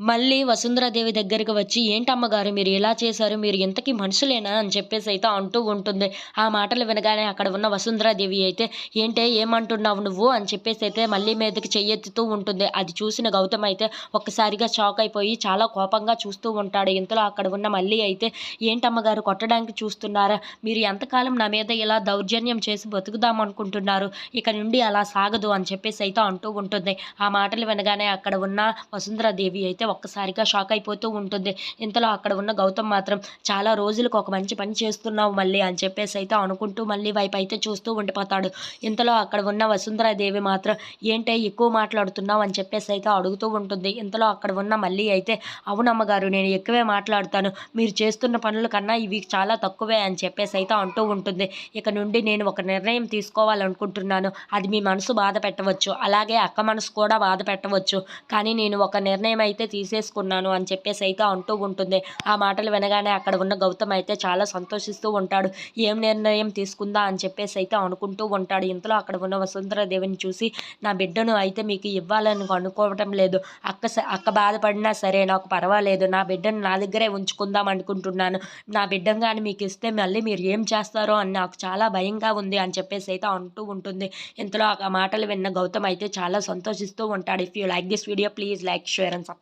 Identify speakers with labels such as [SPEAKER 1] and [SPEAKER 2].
[SPEAKER 1] మళ్ళీ వసుంధరాదేవి దగ్గరికి వచ్చి ఏంటమ్మగారు మీరు ఇలా చేశారు మీరు ఇంతకీ మనుషులేనా? అని చెప్పేసి అయితే అంటూ ఉంటుంది. ఆ మాటలు వినగానే అక్కడ ఉన్న వసుంధరాదేవి అయితే ఏంటే ఏమంటున్నావు నువ్వు? అని చెప్పేసి అయితే మళ్ళీ మీదకి చెయ్యెత్తుతూ ఉంటుంది. అది చూసిన గౌతమ్ అయితే ఒక్కసారిగా షాక్ అయిపోయి చాలా కోపంగా చూస్తూ ఉంటాడు. ఇంతలో అక్కడ ఉన్న మళ్ళీ అయితే ఏంటమ్మగారు కొట్టడానికి చూస్తున్నారా? మీరు ఎంతకాలం నా మీద ఇలా దౌర్జన్యం చేసి బతుకుదాం అనుకుంటున్నారు? ఇక నుండి అలా సాగదు అని చెప్పేసి అయితే అంటూ ఉంటుంది. ఆ మాటలు వినగానే అక్కడ ఉన్న వసుంధరాదేవి అయితే ఒక్కసారిగా షాక్ అయిపోతూ ఉంటుంది. ఇంతలో అక్కడ ఉన్న గౌతమ్ మాత్రం చాలా రోజులకు ఒక మంచి పని చేస్తున్నావు మళ్ళీ అని చెప్పేసి అయితే అనుకుంటూ మళ్ళీ వైపు అయితే చూస్తూ ఉండిపోతాడు. ఇంతలో అక్కడ ఉన్న వసుంధరాదేవి మాత్రం ఏంటే ఎక్కువ మాట్లాడుతున్నావు అని చెప్పేసి అయితే అడుగుతూ ఉంటుంది. ఇంతలో అక్కడ ఉన్న మళ్ళీ అయితే అవునమ్మగారు నేను ఎక్కువే మాట్లాడతాను. మీరు చేస్తున్న పనుల కన్నా ఇవి చాలా తక్కువే అని చెప్పేసి అయితే అంటూ ఉంటుంది. ఇక నుండి నేను ఒక నిర్ణయం తీసుకోవాలనుకుంటున్నాను. అది మీ మనసు బాధ పెట్టవచ్చు. అలాగే అక్క మనసు కూడా బాధ పెట్టవచ్చు. కానీ నేను ఒక నిర్ణయం అయితే తీసేసుకున్నాను అని చెప్పేసి అయితే అంటూ ఉంటుంది. ఆ మాటలు వినగానే అక్కడ ఉన్న గౌతమ్ అయితే చాలా సంతోషిస్తూ ఉంటాడు. ఏం నిర్ణయం తీసుకుందా అని చెప్పేసి అయితే అనుకుంటూ ఉంటాడు. ఇంతలో అక్కడ ఉన్న వసుంధరాదేవిని చూసి నా బిడ్డను అయితే మీకు ఇవ్వాలని అనుకోవటం లేదు. అక్క అక్క బాధపడినా సరే నాకు పర్వాలేదు. నా బిడ్డను నా దగ్గరే ఉంచుకుందాం అనుకుంటున్నాను. నా బిడ్డను కానీ మీకు ఇస్తే మళ్ళీ మీరు ఏం చేస్తారో అని నాకు చాలా భయంగా ఉంది అని చెప్పేసి అయితే అంటూ ఉంటుంది. ఇంతలో ఆ మాటలు విన్న గౌతమ్ అయితే చాలా సంతోషిస్తూ ఉంటాడు. If you like this video please like share and subscribe